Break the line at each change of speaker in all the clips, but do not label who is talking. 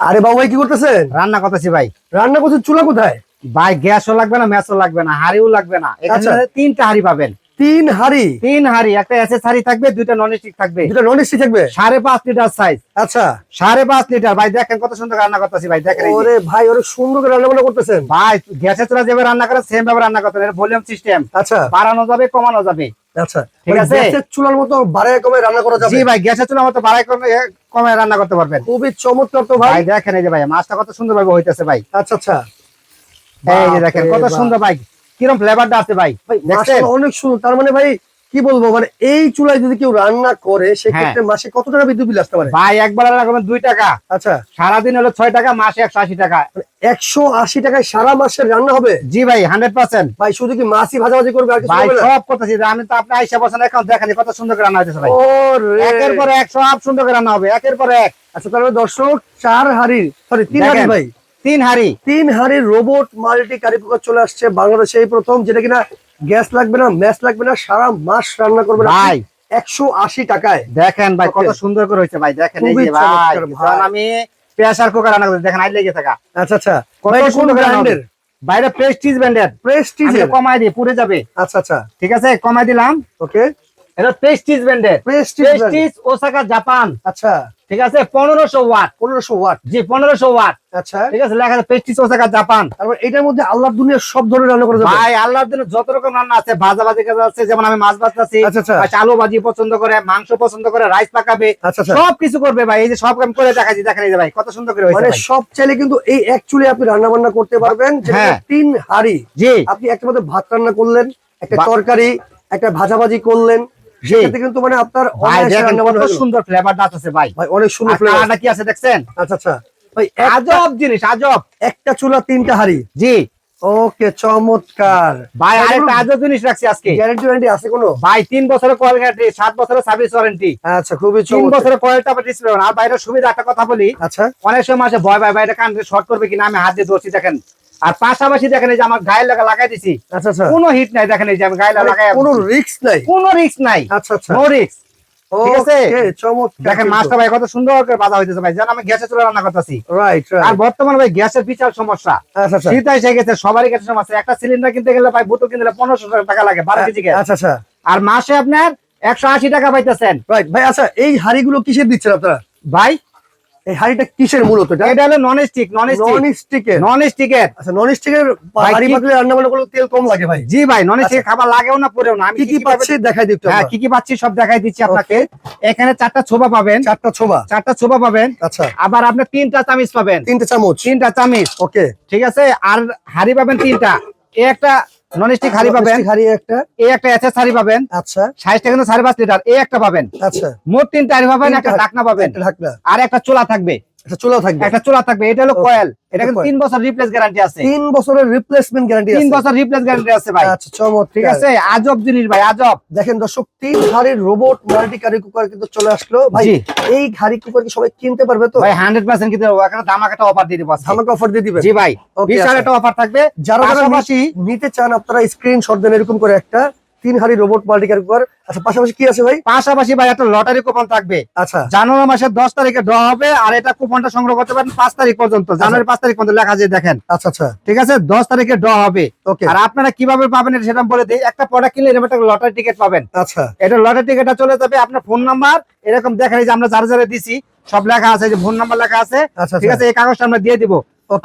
আরে বাবু ভাই কি করতেছেন?
রান্না করতেছি ভাই।
রান্না করছেন চুলা কোথায়?
ভাই গ্যাসও লাগবে না ম্যাচও লাগবে না হাড়িও লাগবে না। এখানে
আচ্ছা।
তিনটা হাড়ি পাবেন।
তিন হাড়ি?
তিন হাড়ি একটা এসএস হাড়ি থাকবে দুইটা নন স্টিক থাকবে।
দুটা নন এসি থাকবে?
সাড়ে পাঁচ লিটার সাইজ
আচ্ছা।
সাড়ে পাঁচ লিটার। ভাই দেখেন কত সুন্দর রান্না করতেছি ভাই দেখেন
ওরে ভাই অনেক সুন্দর করে রান্না করতেছেন।
ভাই গ্যাসে চলে যাবে রান্না করে সেম ভাবে রান্না করতে হবে ভলিউম সিস্টেম
আচ্ছা।
বাড়ানো যাবে কমানো যাবে।
আচ্ছা
ঠিক
মানে
আছে।
গ্যাসের চুলার মতো বাড়ায় কমে রান্না করা যাবে?
জি ভাই গ্যাসের চলে মতো বাড়াই কমে কমে রান্না করতে পারবেন।
খুবই চমৎকার তো ভাই।
দেখেন এই যে ভাই মাছটা কত সুন্দর ভাবে হইতেছে ভাই।
আচ্ছা আচ্ছা।
এই যে দেখেন কত সুন্দর ভাই কিরম ফ্লেভারটা আছে ভাই
ভাই
দেখছেন?
অনেক সুন্দর তার মানে ভাই কি বলব মানে এই চুলায় যদি কেউ রান্না করে সেক্ষেত্রে মাসে কত টাকা বিদ্যুৎ বিল আসতে পারে?
ভাই একবার রান্না করবেন দুই টাকা।
আচ্ছা।
সারাদিন হলো ছয় টাকা মাসে একশো আশি টাকা।
একশো আশি টাকায় সারা মাসের রান্না হবে?
জি ভাই হান্ড্রেড পার্সেন্ট।
ভাই শুধু কি মাছই ভাজাভাজি করবে আর
ভাই সব করতেছি। আমি তো আপনি আইসা বসেন এখন দেখেন কত সুন্দর করে রান্না ভাই। একের পর এক সব সুন্দর করে রান্না হবে একের পর এক।
আচ্ছা তাহলে দর্শক চার হাড়ির সরি তিন হাড়ি ভাই।
তিন হাড়ি।
তিন হাড়ির রোবট মাল্টি কারি কুকার চলে আসছে বাংলাদেশে এই প্রথম যেটা কিনা গ্যাস লাগবে না ম্যাচ লাগবে না সারা মাস রান্না করবে
ভাই।
একশো আশি টাকায়।
দেখেন ভাই কত সুন্দর করে হয়েছে ভাই দেখেন এই যে ভাই আমি প্রেসার কুকার রান্না করতে দেখেন আই লেগে থাকা।
আচ্ছা আচ্ছা।
কত সুন্দর
ব্র্যান্ডের
বাইরে প্রেস্টিজ ব্র্যান্ডের
প্রেস্টিজের
কমাই দিই পুড়ে যাবে।
আচ্ছা আচ্ছা।
ঠিক আছে কমাই দিলাম।
ওকে
এটা প্রেস্টিজ ব্র্যান্ডের
প্রেস্টিজ
প্রেস্টিজ ওসাকা জাপান
আচ্ছা।
ঠিক আছে? পনেরোশো ওয়াট।
পনেরোশো ওয়াট।
জি পনেরোশো ওয়াট।
আচ্ছা।
ঠিক আছে? লেখা আছে প্রেস্টিজ জাপান।
তারপর এটার মধ্যে আল্লাহ দুনিয়ার সব ধরনের রান্না করা
ভাই আল্লাহর দিনে যত রকম রান্না আছে ভাজা ভাজি কাজ আছে যেমন আমি মাছ ভাজতেছি
আচ্ছা, আচ্ছা।
চালু ভাজি পছন্দ করে মাংস পছন্দ করে রাইস পাকাবে
আচ্ছা আচ্ছা।
সব কিছু করবে ভাই। এই যে সব আমি করে দেখাচ্ছি দেখেন এই ভাই কত সুন্দর করে
মানে। সব চাইলে কিন্তু এই এক চুলে আপনি রান্না বান্না করতে পারবেন
হ্যাঁ।
তিন হাড়ি।
জি।
আপনি একটা মধ্যে ভাত রান্না করলেন একটা তরকারি একটা ভাজাভাজি করলেন কিন্তু মানে আপনার
ভাই
অনায়াসে
দেখেন
রান্না
কত
বান্না গেল।
সুন্দর ফ্লেভারটা আছে ভাই।
ভাই অনেক সুন্দর
আর
flavor।
কি আছে দেখছেন?
আচ্ছা আচ্ছা। ভাই
আজব জিনিস আজব।
একটা চুলা তিনটা হাড়ি।
জি।
ওকে চমৎকার।
ভাই আরেকটা জিনিস রাখছি আজকে।
গ্যারান্টি ওয়ারেন্টি আছে কোনো?
ভাই তিন বছরের কয়েল গ্যারান্টি বছরের সার্ভিস ওয়ারেন্টি
আচ্ছা খুবই
বছরের কয়েলটা আবার ডিসপ্লে আর বাইরে সুবিধা একটা কথা বলি।
আচ্ছা।
অনেক সময় আসে ভয় ভাই বাইরে কান শর্ট করবে কিনা আমি হাত দিয়ে ধরছি দেখেন। আর পাশাপাশি দেখেন এই যে আমার গায়ে লাগা লাগাই দিছি।
আচ্ছা আচ্ছা।
কোনো হিট নাই দেখেন এই যে আমি গায়ে লাগাই
কোনো রিস্ক নাই?
কোনো রিস্ক নাই।
আচ্ছা আচ্ছা।
নো রিস্ক ঠিক আছে? দেখেন মাছটা ভাই কত সুন্দর করে বাধা হইতেছে ভাই। যেন আমি গ্যাসে চলে রান্না করতেছি। আর বর্তমানে ভাই গ্যাসের বিশাল সমস্যা।
আচ্ছা আচ্ছা।
শীত এসে গেছে সবারই গ্যাসের সমস্যা। একটা সিলিন্ডার কিনতে গেলে ভাই বোতল কিনতে গেলে পনেরোশো টাকা লাগে বারো কেজি
আচ্ছা আচ্ছা।
আর মাসে আপনার একশো আশি টাকা পাইতেছেন।
ভাই আচ্ছা এই হাড়িগুলো কিসের দিচ্ছেন আপনারা?
ভাই
এই হাড়িটা কিসের মূলত? এটা
এটা হলো non stick non stick
non স্টিকের
নন স্টিকের
আচ্ছা নন স্টিকের হাড়ি পাতলে রান্না বান্না করলে তেল কম লাগে ভাই।
জি ভাই নন স্টিক খাবার লাগেও না পরেও না। আমি
কি কি পাচ্ছি দেখাই দিতে
হ্যাঁ কি কি পাচ্ছি সব দেখাই দিচ্ছি আপনাকে। এখানে চারটা ছোবা পাবেন।
চারটা ছোবা?
চারটা ছোবা পাবেন।
আচ্ছা।
আবার আপনি তিনটা চামিচ পাবেন।
তিনটে চামচ?
তিনটা চামিচ।
ওকে
ঠিক আছে? আর হাড়ি পাবেন তিনটা। এই একটা নন স্টিক হাড়ি পাবেন
হাড়ি একটা।
এই একটা এসএস হাড়ি পাবেন।
আচ্ছা।
সাইজটা কিন্তু সাড়ে পাঁচ লিটার। এই একটা পাবেন।
আচ্ছা।
মোট তিনটা হাড়ি পাবেন একটা ঢাকনা পাবেন।
ঢাকনা।
আর একটা চোলা থাকবে।
একটা থাকবে।
একটা চুলা থাকবে এটা হলো কয়েল এটা কিন্তু বছর রিপ্লেস গ্যারান্টি আছে।
তিন বছরের রিপ্লেসমেন্ট গ্যারান্টি
তিন
আছে।
বছর রিপ্লেস গ্যারান্টি আছে ভাই।
আচ্ছা চমৎকার।
ঠিক আছে? আজব জিনিস ভাই আজব।
দেখেন দর্শক তিন হাড়ির রোবট মাল্টি কারি কুকার কিন্তু চলে আসলো। ভাই এই হাড়ি কুকার কি সবাই কিনতে পারবে তো?
ভাই কিন্তু অফার দিয়ে দিব
ধামাকা অফার দিয়ে দিবেন?
জি ভাই বিশাল
আচ্ছা।
একটা অফার থাকবে।
যারা নিতে চান আপনারা স্ক্রিনশট দেন এরকম করে একটা। তিন হাড়ি রোবট মাল্টি কারি কুকার আচ্ছা পাশাপাশি কি আছে ভাই?
পাশাপাশি ভাই একটা লটারি কুপন থাকবে।
আচ্ছা।
জানুয়ারি মাসের দশ তারিখে ড্র হবে আর এটা কুপনটা সংগ্রহ করতে পারেন পাঁচ তারিখ পর্যন্ত। জানুয়ারি পাঁচ তারিখ পর্যন্ত লেখা যায় দেখেন।
আচ্ছা আচ্ছা।
ঠিক আছে? দশ তারিখে ড্র হবে।
ওকে
আর আপনারা কীভাবে পাবেন এটা সেটা বলে দিই। একটা প্রোডাক্ট কিনলে এরকম একটা লটারি টিকিট পাবেন।
আচ্ছা।
এটা লটারি টিকিটটা চলে যাবে আপনার ফোন নাম্বার এরকম দেখেন এই যে আমরা যারা যারা দিছি সব লেখা আছে যে ফোন নাম্বার লেখা আছে।
আচ্ছা
ঠিক আছে? এই কাগজটা আমরা দিয়ে দিব।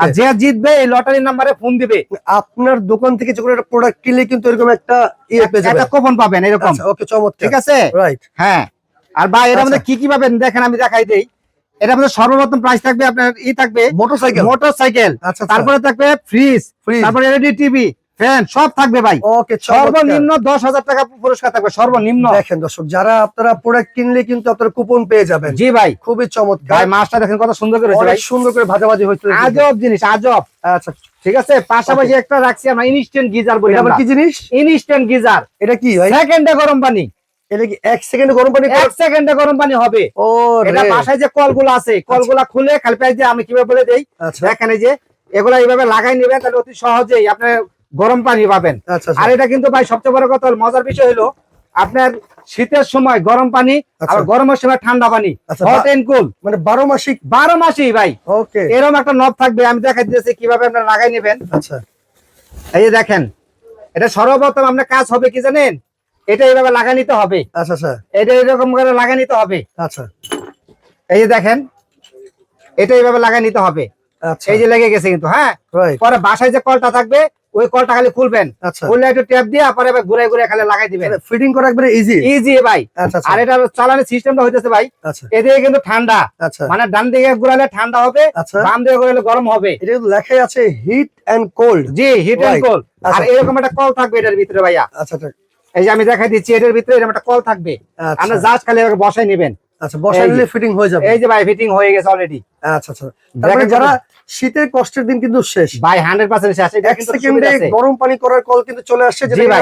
আর যে জিতবে এই লটারি নাম্বারে ফোন দিবে।
আপনার দোকান থেকে যখন একটা প্রোডাক্ট কিনলে কিন্তু এরকম একটা ইয়ে পেয়ে যাবে
একটা কুপন পাবেন এরকম।
আচ্ছা ওকে চমৎকার।
ঠিক আছে?
রাইট
হ্যাঁ। আর ভাই এর
আচ্ছা।
মধ্যে কি কি পাবেন? দেখেন আমি দেখাই দেই। এটার মধ্যে সর্বপ্রথম প্রাইস থাকবে আপনার ই থাকবে
মোটরসাইকেল
মোটর সাইকেল
আচ্ছা।
তারপরে থাকবে ফ্রিজ
ফ্রিজ
তারপরে এলইডি টিভি ফ্যান সব থাকবে ভাই।
ওকে
সর্বনিম্ন দশ হাজার টাকা পুরস্কার থাকবে সর্বনিম্ন।
দেখেন দর্শক যারা আপনারা প্রোডাক্ট কিনলে কিন্তু আপনারা কুপন পেয়ে যাবেন।
জি ভাই।
খুবই চমৎকার।
ভাই মাছটা দেখেন কত সুন্দর করে
অনেক সুন্দর করে ভাজাভাজি হয়েছে।
আজব জিনিস আজব।
আচ্ছা
ঠিক আছে? পাশাপাশি একটা রাখছি আমরা ইনস্ট্যান্ট গিজার বলি
আবার কি জিনিস?
Instant geyser.
এটা কি ভাই?
সেকেন্ডে গরম পানি।
এটা কি এক সেকেন্ডে গরম পানি
এক সেকেন্ডে গরম পানি হবে।
ও
এটা
রে।
বাসায় যে কলগুলো আছে কলগুলা খুলে খালি দিয়ে আমি কীভাবে বলে দেই?
আচ্ছা।
দেখেন এই যে এগুলা এইভাবে লাগাই নেবেন তাহলে অতি সহজেই আপনি গরম পানি পাবেন।
আচ্ছা
আর এটা কিন্তু ভাই সবচেয়ে বড় কথা হলো, মজার বিষয় হলো আপনার শীতের সময় গরম পানি
আচ্ছা।
আর গরমের সময় ঠান্ডা পানি
আচ্ছা,
হট এন্ড কুল
মানে বারো মাসিক?
বারো মাসই ভাই।
ওকে।
এরকম একটা নব থাকবে আমি দেখাই দিয়েছি কীভাবে আপনারা লাগাই নেবেন।
আচ্ছা।
এই যে দেখেন এটা সর্বপ্রথম আপনার কাজ হবে কি জানেন? এটা এইভাবে লাগা নিতে হবে।
আচ্ছা আচ্ছা।
এটা এরকম করে লাগা নিতে হবে।
আচ্ছা।
এই যে দেখেন এটা এইভাবে লাগা নিতে হবে।
আচ্ছা
এই যে লেগে গেছে কিন্তু হ্যাঁ? পরে বাসায় যে কলটা থাকবে ওই কলটা খালি খুলবেন।
আচ্ছা।
খুললে একটু ট্যাপ দিয়ে পরে এবার ঘুরে ঘুরে খালি লাগাই দিবেন।
ফিটিং করা একবারে ইজি
ইজি ভাই।
আচ্ছা আচ্ছা।
আর এটা চালানোর সিস্টেমটা হইতেছে ভাই।
আচ্ছা।
এদিকে কিন্তু ঠান্ডা।
আচ্ছা।
মানে ডান দিকে ঘুরালে ঠান্ডা হবে
আচ্ছা।
বাম দিকে ঘুরালে গরম হবে।
এটা কিন্তু লেখাই আছে হিট এন্ড কোল্ড
জি হিট এন্ড
Right.
কোল আর
আচ্ছা।
এরকম একটা কল থাকবে এটার ভিতরে ভাইয়া।
আচ্ছা আচ্ছা।
এই যে আমি দেখাই দিচ্ছি এটার ভিতরে এরকম একটা কল থাকবে।
আচ্ছা।
জাস্ট খালি বসাই নেবেন।
আচ্ছা
বর্ষা
নিলে ফিটিং হয়ে যাবে।
এই যে ভাই ফিটিং হয়ে গেছে অলরেডি
আচ্ছা আচ্ছা তারপরে যারা শীতের কষ্টের দিন কিন্তু শেষ।
ভাই হান্ড্রেড পার্সেন্ট শেষ।
এক সেকেন্ডে
আছে।
গরম পানি করার কল কিন্তু চলে আসছে যেটা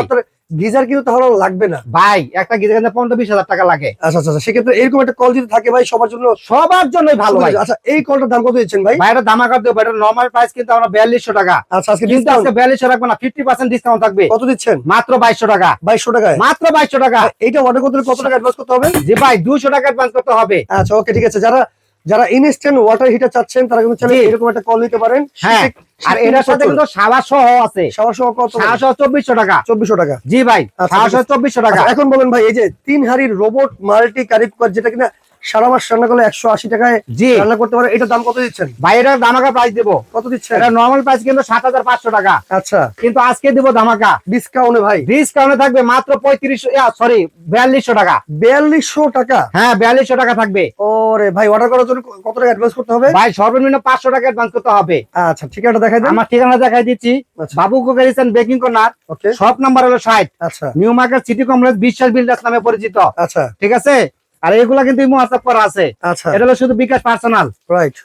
ভাই।
গিজার কিন্তু তাহলে লাগবে না।
ভাই একটা গিজার কিন্তু পনেরো বিশ হাজার টাকা লাগে।
আচ্ছা আচ্ছা আচ্ছা, সেক্ষেত্রে এরকম একটা কল যদি থাকে ভাই সবার জন্য
সবার জন্যই ভালো ভাই।
আচ্ছা এই কলটার দাম কত দিচ্ছেন ভাই?
ভাই এটা দামাকার দেবো এটা নর্মাল প্রাইস কিন্তু আমরা বিয়াল্লিশশো টাকা।
আচ্ছা আজকে ডিসকাউন্ট
আজকে বিয়াল্লিশশো রাখব না ফিফটি পার্সেন্ট ডিসকাউন্ট থাকবে।
কত দিচ্ছেন?
মাত্র বাইশশো টাকা।
বাইশশো টাকা
মাত্র বাইশশো টাকা।
এইটা অর্ডার করতে কত টাকা অ্যাডভান্স করতে হবে?
জি ভাই দুশো টাকা অ্যাডভান্স করতে হবে।
আচ্ছা ওকে ঠিক আছে। যারা যারা ইনস্ট্যান্ট ওয়াটার হিটার চাচ্ছেন তারা কিন্তু চাইলে এরকম একটা কল নিতে পারেন।
হ্যাঁ আর এটার সাথে কিন্তু সাবা সহ আছে।
সবার সহ কত
সাবা সহ চব্বিশশো টাকা।
চব্বিশশো টাকা।
জি ভাই
আচ্ছা,
সাবা সহ
আছে।
চব্বিশশো টাকা।
আচ্ছা, এখন বলেন ভাই এই যে তিন হাড়ির রোবট মাল্টি কারিকুকার যেটা কিনা সারা মাস রান্না করলে একশো আশি টাকায়
জি।
রান্না করতে পারে। এটার দাম কত দিচ্ছেন?
ভাই এটার দামাকা প্রাইস দেবো।
কত দিচ্ছেন?
এটা নর্মাল প্রাইস কিন্তু সাত হাজার পাঁচশো টাকা।
আচ্ছা।
কিন্তু আজকে দিব ধামাকা
ডিসকাউন্টে ভাই।
ডিসকাউন্টে থাকবে মাত্র পঁয়ত্রিশশো সরি বিয়াল্লিশশো টাকা।
বিয়াল্লিশশো টাকা?
হ্যাঁ বিয়াল্লিশশো টাকা থাকবে।
ওরে ভাই অর্ডার করার জন্য কত টাকা অ্যাডভান্স করতে হবে?
ভাই সর্বনিম্ন পাঁচশো টাকা অ্যাডভান্স করতে হবে।
আচ্ছা ঠিকানা দেখাই
আমার ঠিকানা দেখাই দিচ্ছি।
আচ্ছা।
Babu cookeries baking corner
okay
shop number হলো ষাট।
আচ্ছা।
New market city complex Biswas builders নামে পরিচিত।
আচ্ছা।
ঠিক আছে? আর এগুলা কিন্তু হোয়াটসঅ্যাপ করা আছে।
আচ্ছা।
এটা হলো শুধু বিকাশ পার্সোনাল
রাইট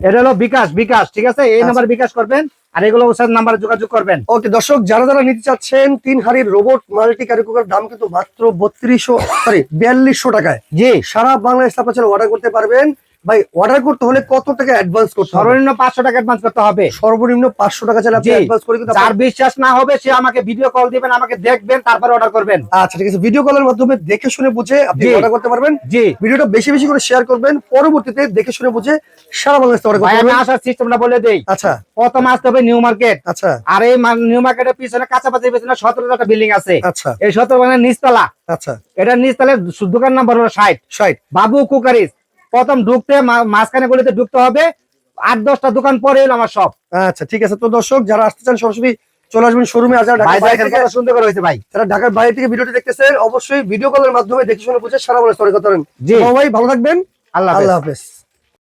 এটা হলো বিকাশ বিকাশ ঠিক আছে? এই
আচ্ছা।
নাম্বার বিকাশ করবেন আর এগুলো ওর সাথে নাম্বারে যোগাযোগ করবেন।
ওকে দর্শক যারা যারা নিতে চাচ্ছেন তিন হাড়ির রোবট মাল্টি কারিকুকার দাম কিন্তু মাত্র বত্রিশশো সরি বিয়াল্লিশশো টাকায়।
যে
সারা বাংলাদেশ আপনার অর্ডার করতে পারবেন। ভাই অর্ডার করতে হলে কত টাকা অ্যাডভান্স করতে হবে?
সর্বনিম্ন পাঁচশো টাকা অ্যাডভান্স করতে হবে।
সর্বনিম্ন পাঁচশো টাকা আপনি অ্যাডভান্স করে কিন্তু
বিশ্বাস না হবে সে আমাকে ভিডিও কল দিবেন আমাকে দেখবেন তারপরে অর্ডার করবেন।
আচ্ছা ঠিক আছে। ভিডিও কলের মাধ্যমে দেখে শুনে বুঝে আপনি অর্ডার করতে পারবেন।
জি।
ভিডিওটা বেশি বেশি করে শেয়ার করবেন। পরবর্তীতে দেখে শুনে বুঝে সারা বাংলাদেশ অর্ডার করতে পারবেন।
আসার সিস্টেমটা বলে দেই।
আচ্ছা।
প্রথম আসতে হবে নিউ মার্কেট
আচ্ছা।
আর এই নিউ মার্কেটের পিছনে কাছাকাছি পিছনে সতেরোটা বিল্ডিং আছে।
আচ্ছা।
এই সতেরো মানে নিচতলা।
আচ্ছা।
এটা নিচতলার দোকান নাম্বার হলো ষাট।
ষাট।
বাবু কুকারিস প্রথম ঢুকতে মাঝখানে গলিতে ঢুকতে হবে। আট দশটা দোকান পরে এলো আমার সব।
আচ্ছা ঠিক আছে। তো দর্শক যারা আসতে চান সরাসরি চলে আসবেন শোরুমে থেকে
সুন্দর করে হয়েছে ভাই।
যারা ঢাকার বাইরে থেকে ভিডিওটি দেখতেছেন অবশ্যই ভিডিও কলের মাধ্যমে দেখে শুনে বুঝে সারা বলে সরে
কথা।
ভাই ভালো থাকবেন।
আল্লাহ
আল্লাহ হাফেজ।